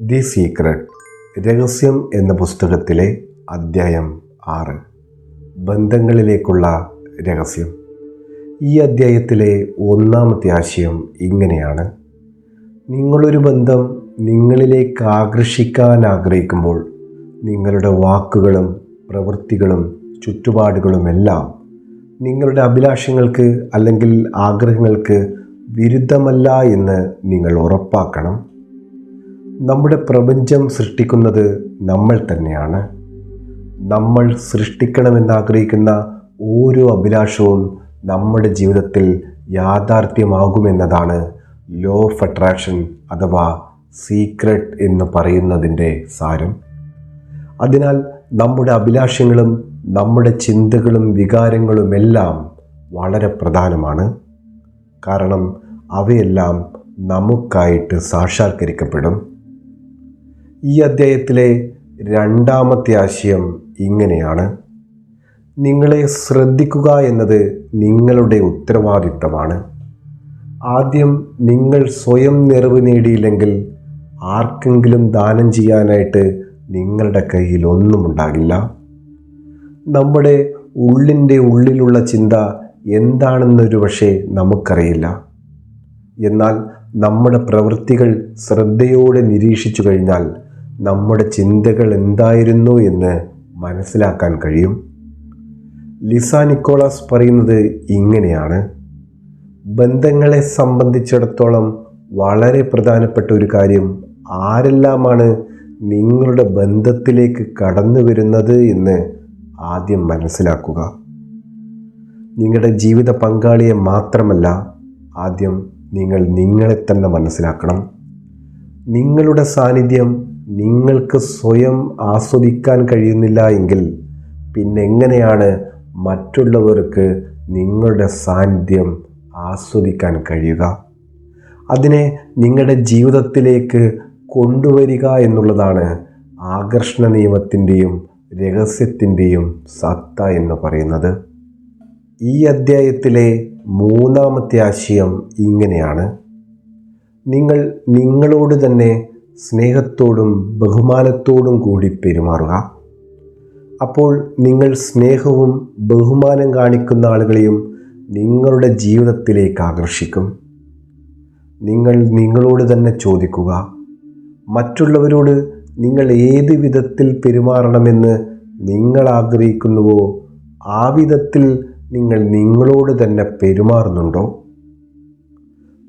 The secret രഹസ്യം എന്ന പുസ്തകത്തിലെ അദ്ധ്യായം ആറ്. ബന്ധങ്ങളിലേക്കുള്ള രഹസ്യം. ഈ അദ്ധ്യായത്തിലെ ഒന്നാമത്തെ ആശയം ഇങ്ങനെയാണ്. നിങ്ങളൊരു ബന്ധം നിങ്ങളിലേക്ക് ആകർഷിക്കാൻ ആഗ്രഹിക്കുമ്പോൾ നിങ്ങളുടെ വാക്കുകളും പ്രവൃത്തികളും ചുറ്റുപാടുകളുമെല്ലാം നിങ്ങളുടെ അഭിലാഷങ്ങൾക്ക് അല്ലെങ്കിൽ ആഗ്രഹങ്ങൾക്ക് വിരുദ്ധമല്ല എന്ന് നിങ്ങൾ ഉറപ്പാക്കണം. നമ്മുടെ പ്രപഞ്ചം സൃഷ്ടിക്കുന്നത് നമ്മൾ തന്നെയാണ്. നമ്മൾ സൃഷ്ടിക്കണമെന്നാഗ്രഹിക്കുന്ന ഓരോ അഭിലാഷവും നമ്മുടെ ജീവിതത്തിൽ യാഥാർത്ഥ്യമാകുമെന്നതാണ് ലോ ഓഫ് അട്രാക്ഷൻ അഥവാ സീക്രട്ട് എന്ന് പറയുന്നതിന്റെ സാരം. അതിനാൽ നമ്മുടെ അഭിലാഷങ്ങളും നമ്മുടെ ചിന്തകളും വികാരങ്ങളുമെല്ലാം വളരെ പ്രധാനമാണ്. കാരണം അവയെല്ലാം നമുക്കായിട്ട് സാക്ഷാത്കരിക്കപ്പെടും. ഈ അദ്ധ്യായത്തിലെ രണ്ടാമത്തെ ആശയം ഇങ്ങനെയാണ്. നിങ്ങളെ ശ്രദ്ധിക്കുക എന്നത് നിങ്ങളുടെ ഉത്തരവാദിത്തമാണ്. ആദ്യം നിങ്ങൾ സ്വയം നിറവ് നേടിയില്ലെങ്കിൽ ആർക്കെങ്കിലും ദാനം ചെയ്യാനായിട്ട് നിങ്ങളുടെ കയ്യിൽ ഒന്നും ഉണ്ടാകില്ല. നമ്മുടെ ഉള്ളിന്റെ ഉള്ളിലുള്ള ചിന്ത എന്താണെന്നൊരു പക്ഷേ നമുക്കറിയില്ല. എന്നാൽ നമ്മുടെ പ്രവൃത്തികൾ ശ്രദ്ധയോടെ നിരീക്ഷിച്ചു കഴിഞ്ഞാൽ നമ്മുടെ ചിന്തകൾ എന്തായിരുന്നു എന്ന് മനസ്സിലാക്കാൻ കഴിയും. ലിസ നിക്കോളാസ് പറയുന്നത് ഇങ്ങനെയാണ്. ബന്ധങ്ങളെ സംബന്ധിച്ചിടത്തോളം വളരെ പ്രധാനപ്പെട്ട ഒരു കാര്യം ആരെല്ലാമാണ് നിങ്ങളുടെ ബന്ധത്തിലേക്ക് കടന്നു വരുന്നത് എന്ന് ആദ്യം മനസ്സിലാക്കുക. നിങ്ങളുടെ ജീവിത പങ്കാളിയെ മാത്രമല്ല ആദ്യം നിങ്ങൾ നിങ്ങളെ തന്നെ മനസ്സിലാക്കണം. നിങ്ങളുടെ സാന്നിധ്യം നിങ്ങൾക്ക് സ്വയം ആസ്വദിക്കാൻ കഴിയുന്നില്ല എങ്കിൽ പിന്നെ എങ്ങനെയാണ് മറ്റുള്ളവർക്ക് നിങ്ങളുടെ സാന്നിധ്യം ആസ്വദിക്കാൻ കഴിയുക? അതിനെ നിങ്ങളുടെ ജീവിതത്തിലേക്ക് കൊണ്ടുവരിക എന്നുള്ളതാണ് ആകർഷണ നിയമത്തിന്റെയും രഹസ്യത്തിന്റെയും സത്ത എന്ന് പറയുന്നത്. ഈ അദ്ധ്യായത്തിലെ മൂന്നാമത്തെ ആശയം ഇങ്ങനെയാണ്. നിങ്ങൾ നിങ്ങളോട് തന്നെ സ്നേഹത്തോടും ബഹുമാനത്തോടും കൂടി പെരുമാറുക. അപ്പോൾ നിങ്ങൾ സ്നേഹവും ബഹുമാനം കാണിക്കുന്ന ആളുകളെയും നിങ്ങളുടെ ജീവിതത്തിലേക്ക് ആകർഷിക്കും. നിങ്ങൾ നിങ്ങളോട് തന്നെ ചോദിക്കുക മറ്റുള്ളവരോട് നിങ്ങൾ ഏത് വിധത്തിൽ പെരുമാറണമെന്ന് നിങ്ങൾ ആഗ്രഹിക്കുന്നുവോ ആ വിധത്തിൽ നിങ്ങൾ നിങ്ങളോട് തന്നെ പെരുമാറുന്നുണ്ടോ?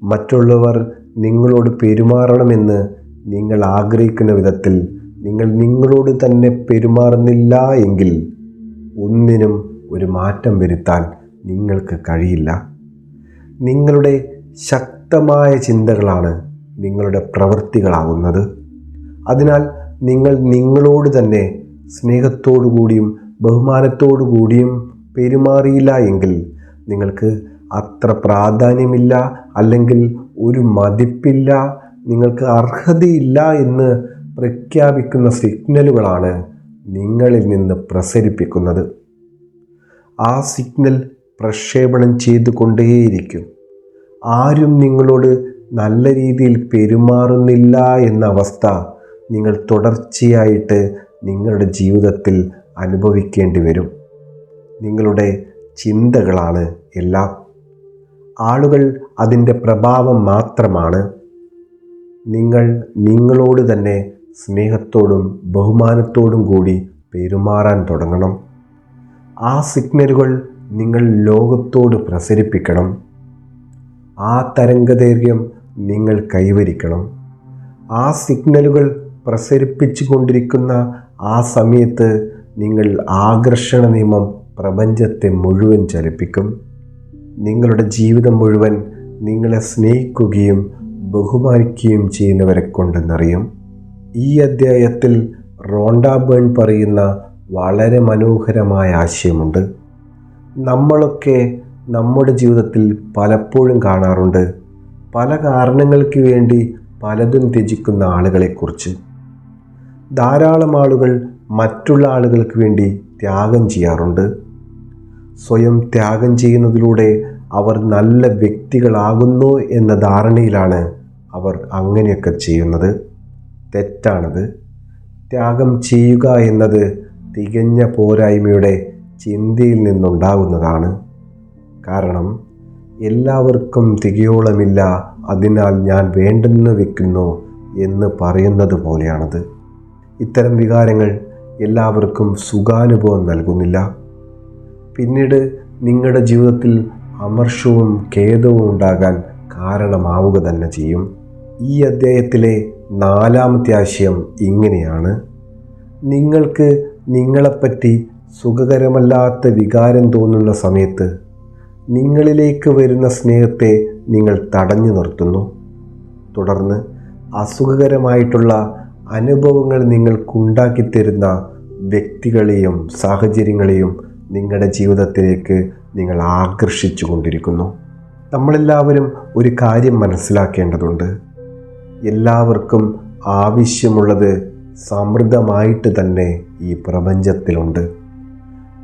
മറ്റുള്ളവർ നിങ്ങളോട് പെരുമാറണമെന്ന് നിങ്ങൾ ആഗ്രഹിക്കുന്ന വിധത്തിൽ നിങ്ങൾ നിങ്ങളോട് തന്നെ പെരുമാറുന്നില്ല എങ്കിൽ ഒന്നിനും ഒരു മാറ്റം വരുത്താൻ നിങ്ങൾക്ക് കഴിയില്ല. നിങ്ങളുടെ ശക്തമായ ചിന്തകളാണ് നിങ്ങളുടെ പ്രവൃത്തികളാകുന്നത് അതിനാൽ നിങ്ങൾ നിങ്ങളോട് തന്നെ സ്നേഹത്തോടു കൂടിയും ബഹുമാനത്തോടു കൂടിയും പെരുമാറിയില്ല എങ്കിൽ നിങ്ങൾക്ക് അത്ര പ്രാധാന്യമില്ല അല്ലെങ്കിൽ ഒരു മതിപ്പില്ല നിങ്ങൾക്ക് അർഹതയില്ല എന്ന് പ്രഖ്യാപിക്കുന്ന സിഗ്നലുകളാണ് നിങ്ങളിൽ നിന്ന് പ്രസരിപ്പിക്കുന്നത്. ആ സിഗ്നൽ പ്രക്ഷേപണം ചെയ്തുകൊണ്ടേയിരിക്കും. ആരും നിങ്ങളോട് നല്ല രീതിയിൽ പെരുമാറുന്നില്ല എന്ന അവസ്ഥ നിങ്ങൾ തുടർച്ചയായിട്ട് നിങ്ങളുടെ ജീവിതത്തിൽ അനുഭവിക്കേണ്ടി വരും. നിങ്ങളുടെ ചിന്തകളാണ് എല്ലാം. ആളുകൾ അതിന്റെ പ്രഭാവം മാത്രമാണ്. നിങ്ങൾ നിങ്ങളോട് തന്നെ സ്നേഹത്തോടും ബഹുമാനത്തോടും കൂടി പെരുമാറാൻ തുടങ്ങണം. ആ സിഗ്നലുകൾ നിങ്ങൾ ലോകത്തോട് പ്രസരിപ്പിക്കണം. ആ തരംഗദൈർഘ്യം നിങ്ങൾ കൈവരിക്കണം. ആ സിഗ്നലുകൾ പ്രസരിപ്പിച്ചു കൊണ്ടിരിക്കുന്ന ആ സമയത്ത് നിങ്ങൾ ആകർഷണ നിയമം പ്രപഞ്ചത്തെ മുഴുവൻ ചലിപ്പിക്കും. നിങ്ങളുടെ ജീവിതം മുഴുവൻ നിങ്ങളെ സ്നേഹിക്കുകയും ബഹുമാനിക്കുകയും ചെയ്യുന്നവരെ കൊണ്ടെന്നറിയും. ഈ അദ്ധ്യായത്തിൽ റോണ്ട ബേൺ പറയുന്ന വളരെ മനോഹരമായ ആശയമുണ്ട്. നമ്മളൊക്കെ നമ്മുടെ ജീവിതത്തിൽ പലപ്പോഴും കാണാറുണ്ട് പല കാരണങ്ങൾക്ക് വേണ്ടി പലതും ത്യജിക്കുന്ന ആളുകളെക്കുറിച്ച്. ധാരാളം ആളുകൾ മറ്റുള്ള ആളുകൾക്ക് വേണ്ടി ത്യാഗം ചെയ്യാറുണ്ട്. സ്വയം ത്യാഗം ചെയ്യുന്നതിലൂടെ അവർ നല്ല വ്യക്തികളാകുന്നു എന്ന ധാരണയിലാണ് അവർ അങ്ങനെയൊക്കെ ചെയ്യുന്നത് തെറ്റാണത്. ത്യാഗം ചെയ്യുക എന്നത് തികഞ്ഞ പോരായ്മയുടെ ചിന്തയിൽ നിന്നുണ്ടാകുന്നതാണ് കാരണം എല്ലാവർക്കും തികയോളമില്ല അതിനാൽ ഞാൻ വേണ്ടെന്ന് വെക്കുന്നു എന്ന് പറയുന്നത് പോലെയാണത്. ഇത്തരം വികാരങ്ങൾ എല്ലാവർക്കും സുഖാനുഭവം നൽകുന്നില്ല. പിന്നീട് നിങ്ങളുടെ ജീവിതത്തിൽ അമർഷവും ഖേദവും ഉണ്ടാകാൻ കാരണമാവുക തന്നെ ചെയ്യും. ഈ അദ്ധ്യായത്തിലെ നാലാമത്തെ ആശയം ഇങ്ങനെയാണ്. നിങ്ങൾക്ക് നിങ്ങളെപ്പറ്റി സുഖകരമല്ലാത്ത വികാരം തോന്നുന്ന സമയത്ത് നിങ്ങളിലേക്ക് വരുന്ന സ്നേഹത്തെ നിങ്ങൾ തടഞ്ഞു നിർത്തുന്നു. തുടർന്ന് അസുഖകരമായിട്ടുള്ള അനുഭവങ്ങൾ നിങ്ങൾക്കുണ്ടാക്കി തരുന്ന വ്യക്തികളെയും സാഹചര്യങ്ങളെയും നിങ്ങളുടെ ജീവിതത്തിലേക്ക് നിങ്ങൾ ആകർഷിച്ചു കൊണ്ടിരിക്കുന്നു. നമ്മളെല്ലാവരും ഒരു കാര്യം മനസ്സിലാക്കേണ്ടതുണ്ട്. എല്ലാവർക്കും ആവശ്യമുള്ളത് സമൃദ്ധമായിട്ട് തന്നെ ഈ പ്രപഞ്ചത്തിലുണ്ട്.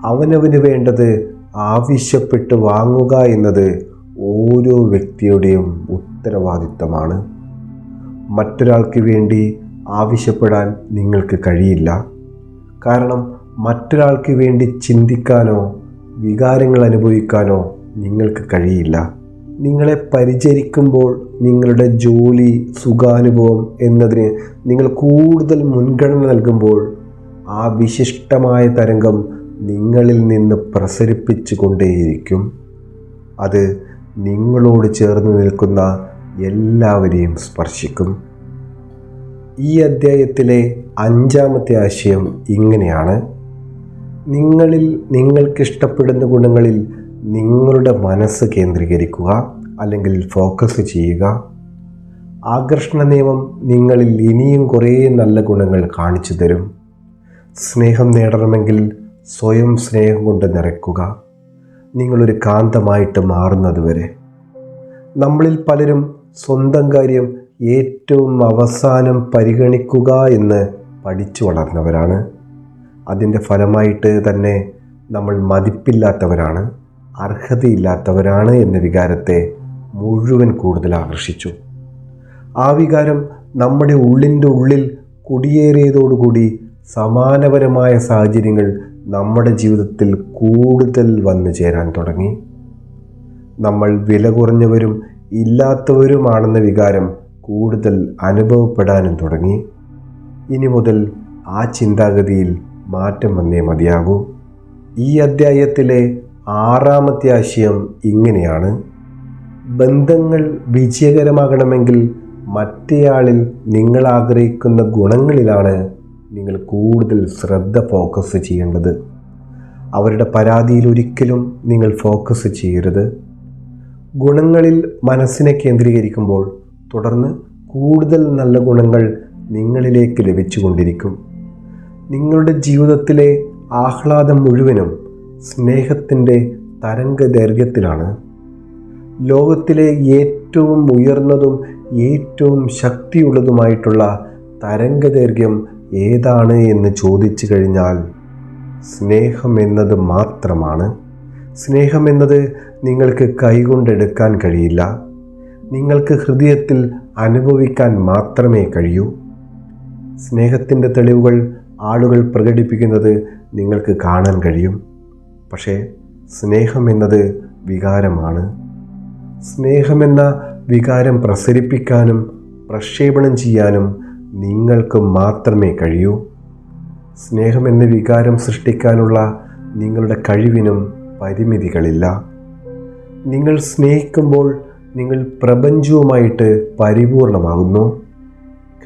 അവനവന് വേണ്ടത് ആവശ്യപ്പെട്ട് വാങ്ങുക എന്നത് ഓരോ വ്യക്തിയുടെയും ഉത്തരവാദിത്തമാണ് മറ്റൊരാൾക്ക് വേണ്ടി ആവശ്യപ്പെടാൻ നിങ്ങൾക്ക് കഴിയില്ല. കാരണം മറ്റൊരാൾക്ക് വേണ്ടി ചിന്തിക്കാനോ വികാരങ്ങൾ അനുഭവിക്കാനോ നിങ്ങൾക്ക് കഴിയില്ല. നിങ്ങളെ പരിചരിക്കുമ്പോൾ നിങ്ങളുടെ ജോലി സുഖാനുഭവം എന്നതിന് നിങ്ങൾ കൂടുതൽ മുൻഗണന നൽകുമ്പോൾ ആ വിശിഷ്ടമായ തരംഗം നിങ്ങളിൽ നിന്ന് പ്രസരിപ്പിച്ചു കൊണ്ടേയിരിക്കും അത് നിങ്ങളോട് ചേർന്ന് നിൽക്കുന്ന എല്ലാവരെയും സ്പർശിക്കും. ഈ അദ്ധ്യായത്തിലെ അഞ്ചാമത്തെ ആശയം ഇങ്ങനെയാണ്. നിങ്ങളിൽ നിങ്ങൾക്കിഷ്ടപ്പെടുന്ന ഗുണങ്ങളിൽ നിങ്ങളുടെ മനസ്സ് കേന്ദ്രീകരിക്കുക അല്ലെങ്കിൽ ഫോക്കസ് ചെയ്യുക. ആകർഷണ നിയമം നിങ്ങളിൽ ഇനിയും കുറേ നല്ല ഗുണങ്ങൾ കാണിച്ചു തരും. സ്നേഹം നേടണമെങ്കിൽ സ്വയം സ്നേഹം കൊണ്ട് നിറയ്ക്കുക. നിങ്ങളൊരു കാന്തമായിട്ട് മാറുന്നതുവരെ നമ്മളിൽ പലരും സ്വന്തം കാര്യം ഏറ്റവും അവസാനം പരിഗണിക്കുക എന്ന് പഠിച്ചു വളർന്നവരാണ്. അതിന്റെ ഫലമായിട്ട് തന്നെ നമ്മൾ മതിപ്പില്ലാത്തവരാണ്. അർഹതയില്ലാത്തവരാണ് എന്ന വികാരത്തെ മുഴുവൻ കൂടുതൽ ആകർഷിച്ചു. ആ വികാരം നമ്മുടെ ഉള്ളിന്റെ ഉള്ളിൽ കുടിയേറിയതോടുകൂടി സമാനപരമായ സാഹചര്യങ്ങൾ നമ്മുടെ ജീവിതത്തിൽ കൂടുതൽ വന്നു ചേരാൻ തുടങ്ങി. നമ്മൾ വില കുറഞ്ഞവരും ഇല്ലാത്തവരുമാണെന്ന വികാരം കൂടുതൽ അനുഭവപ്പെടാനും തുടങ്ങി. ഇനി മുതൽ ആ ചിന്താഗതിയിൽ മാറ്റം വന്നേ മതിയാകൂ. ഈ അദ്ധ്യായത്തിലെ ആറാമത്തെ ആശയം ഇങ്ങനെയാണ്. ബന്ധങ്ങൾ വിജയകരമാകണമെങ്കിൽ മറ്റേയാളിൽ നിങ്ങൾ ആഗ്രഹിക്കുന്ന ഗുണങ്ങളിലാണ് നിങ്ങൾ കൂടുതൽ ശ്രദ്ധ ഫോക്കസ് ചെയ്യേണ്ടത്. അവരുടെ പരാതിയിൽ ഒരിക്കലും നിങ്ങൾ ഫോക്കസ് ചെയ്യരുത്. ഗുണങ്ങളിൽ മനസ്സിനെ കേന്ദ്രീകരിക്കുമ്പോൾ തുടർന്ന് കൂടുതൽ നല്ല ഗുണങ്ങൾ നിങ്ങളിലേക്ക് ലഭിച്ചുകൊണ്ടിരിക്കും. നിങ്ങളുടെ ജീവിതത്തിലെ ആഹ്ലാദം മുഴുവനും സ്നേഹത്തിന്റെ തരംഗദൈർഘ്യത്തിലാണ്. ലോകത്തിലെ ഏറ്റവും ഉയർന്നതും ഏറ്റവും ശക്തിയുള്ളതുമായിട്ടുള്ള തരംഗദൈർഘ്യം ഏതാണ് എന്ന് ചോദിച്ചു കഴിഞ്ഞാൽ സ്നേഹം എന്നത് മാത്രമാണ്. സ്നേഹം എന്നത് നിങ്ങൾക്ക് കൈകൊണ്ടെടുക്കാൻ കഴിയില്ല. നിങ്ങൾക്ക് ഹൃദയത്തിൽ അനുഭവിക്കാൻ മാത്രമേ കഴിയൂ. സ്നേഹത്തിന്റെ തെളിവുകൾ ആളുകൾ പ്രകടിപ്പിക്കുന്നത് നിങ്ങൾക്ക് കാണാൻ കഴിയും. പക്ഷേ സ്നേഹം എന്നത് വികാരമാണ്. സ്നേഹമെന്ന വികാരം പ്രസരിപ്പിക്കാനും പ്രക്ഷേപണം ചെയ്യാനും നിങ്ങൾക്ക് മാത്രമേ കഴിയൂ. സ്നേഹമെന്ന വികാരം സൃഷ്ടിക്കാനുള്ള നിങ്ങളുടെ കഴിവിനും പരിമിതികളില്ല. നിങ്ങൾ സ്നേഹിക്കുമ്പോൾ നിങ്ങൾ പ്രപഞ്ചവുമായിട്ട് പരിപൂർണമാകുന്നു.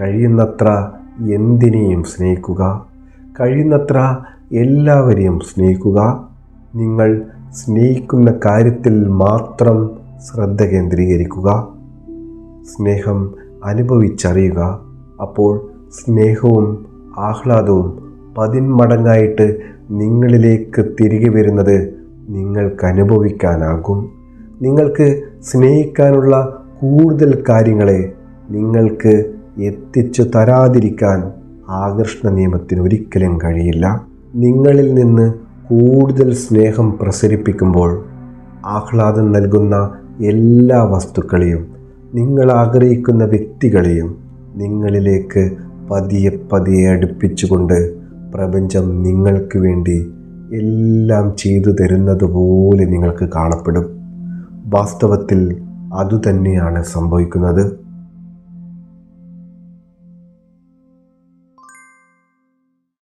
കഴിയുന്നത്ര എന്തിനേയും സ്നേഹിക്കുക. കഴിയുന്നത്ര എല്ലാവരെയും സ്നേഹിക്കുക. നിങ്ങൾ സ്നേഹിക്കുന്ന കാര്യത്തിൽ മാത്രം ശ്രദ്ധ കേന്ദ്രീകരിക്കുക. സ്നേഹം അനുഭവിച്ചറിയുക. അപ്പോൾ സ്നേഹവും ആഹ്ലാദവും പതിന്മടങ്ങായിട്ട് നിങ്ങളിലേക്ക് തിരികെ വരുന്നത് നിങ്ങൾക്ക് അനുഭവിക്കാനാകും. നിങ്ങൾക്ക് സ്നേഹിക്കാനുള്ള കൂടുതൽ കാര്യങ്ങളെ നിങ്ങൾക്ക് എത്തിച്ചു തരാതിരിക്കാൻ ആകർഷണ നിയമത്തിന് ഒരിക്കലും കഴിയില്ല. നിങ്ങളിൽ നിന്ന് കൂടുതൽ സ്നേഹം പ്രസരിപ്പിക്കുമ്പോൾ ആഹ്ലാദം നൽകുന്ന എല്ലാ വസ്തുക്കളെയും നിങ്ങൾ ആഗ്രഹിക്കുന്ന വ്യക്തികളെയും നിങ്ങളിലേക്ക് പതിയെ പതിയെ അടുപ്പിച്ചുകൊണ്ട് പ്രപഞ്ചം നിങ്ങൾക്ക് വേണ്ടി എല്ലാം ചെയ്തു തരുന്നത് പോലെ നിങ്ങൾക്ക് കാണപ്പെടും. വാസ്തവത്തിൽ അതുതന്നെയാണ് സംഭവിക്കുന്നത്.